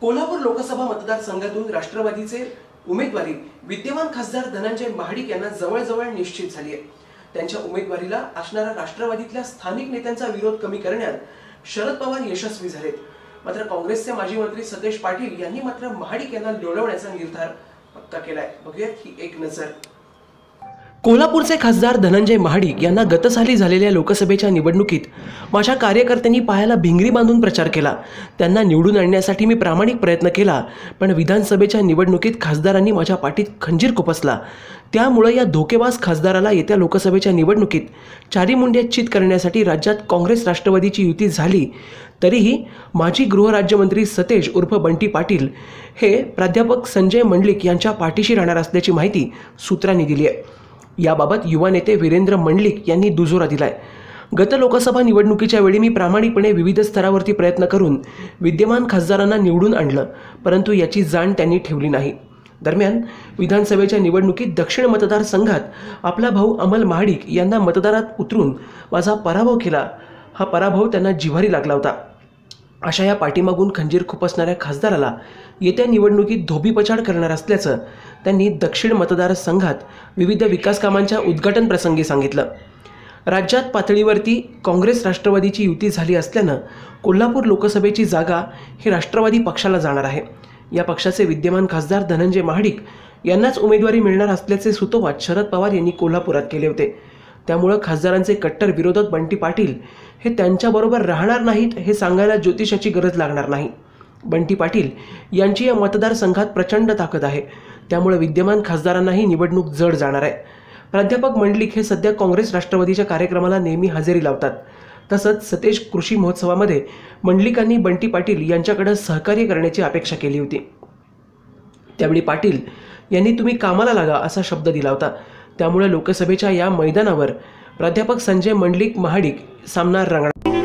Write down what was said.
कोल्हापूर लोकसभा मतदारसंघातून राष्ट्रवादीचे उमेदवारी विद्यमान खासदार धनंजय महाडिक यांना जवळजवळ निश्चित झाली आहे. त्यांच्या उमेदवारीला असणारा राष्ट्रवादीतल्या स्थानिक नेत्यांचा विरोध कमी करण्यात शरद पवार यशस्वी झालेत. मात्र काँग्रेसचे माजी मंत्री सतेज पाटील यांनी मात्र महाडिक यांना लोळवण्याचा निर्धार पक्का केलाय. बघूयात ही एक नजर. कोल्हापूरचे खासदार धनंजय महाडिक यांना गतसाली झालेल्या लोकसभेच्या निवडणुकीत माझ्या कार्यकर्त्यांनी पायाला भिंगरी बांधून प्रचार केला. त्यांना निवडून आणण्यासाठी मी प्रामाणिक प्रयत्न केला पण विधानसभेच्या निवडणुकीत खासदारांनी माझ्या पाठीत खंजीर खुपसला. त्यामुळे या धोकेबाज खासदाराला येत्या लोकसभेच्या निवडणुकीत चारी मुंड्यात करण्यासाठी राज्यात काँग्रेस राष्ट्रवादीची युती झाली तरीही माजी गृहराज्यमंत्री सतेज उर्फ बंटी पाटील हे प्राध्यापक संजय मंडलिक यांच्या पाठीशी राहणार असल्याची माहिती सूत्रांनी दिली आहे. याबाबत युवा नेते वीरेंद्र मंडलिक यांनी दुजोरा दिलाय. गत लोकसभा निवडणुकीच्या वेळी मी प्रामाणिकपणे विविध स्तरावरती प्रयत्न करून विद्यमान खासदारांना निवडून आणलं परंतु याची जाण त्यांनी ठेवली नाही. दरम्यान विधानसभेच्या निवडणुकीत दक्षिण मतदारसंघात आपला भाऊ अमल महाडिक यांना मतदारात उतरून माझा पराभव केला. हा पराभव त्यांना जिव्हारी लागला होता. अशा या पाठीमागून खंजीर खुपसणाऱ्या खासदाराला येत्या निवडणुकीत धोबीपछाड करणार असल्याचं त्यांनी दक्षिण मतदारसंघात विविध विकासकामांच्या उद्घाटनप्रसंगी उद्घाटन प्रसंगी सांगितलं. राज्यात पातळीवरती काँग्रेस राष्ट्रवादीची युती झाली असल्यानं कोल्हापूर लोकसभेची जागा ही राष्ट्रवादी पक्षाला जाणार आहे. या पक्षाचे विद्यमान खासदार धनंजय महाडिक यांनाच उमेदवारी मिळणार असल्याचे सुतोवाच शरद पवार यांनी कोल्हापुरात केले होते. त्यामुळं खासदारांचे कट्टर विरोधक बंटी पाटील हे त्यांच्याबरोबर राहणार नाहीत हे सांगायला ज्योतिषाची गरज लागणार नाही. बंटी पाटील यांची या मतदारसंघात प्रचंड ताकद आहे. त्यामुळे विद्यमान खासदारांनाही निवडणूक जड जाणार आहे. प्राध्यापक मंडलिक हे सध्या काँग्रेस राष्ट्रवादीच्या कार्यक्रमाला नेहमी हजेरी लावतात. तसंच सतेज कृषी महोत्सवामध्ये मंडलिकांनी बंटी पाटील यांच्याकडे सहकार्य करण्याची अपेक्षा केली होती. त्यावेळी पाटील यांनी तुम्ही कामाला लागा असा शब्द दिला होता. त्यामुळे लोकसभेच्या या मैदानावर प्राध्यापक संजय मंडलिक महाडिक सामना रंगणार.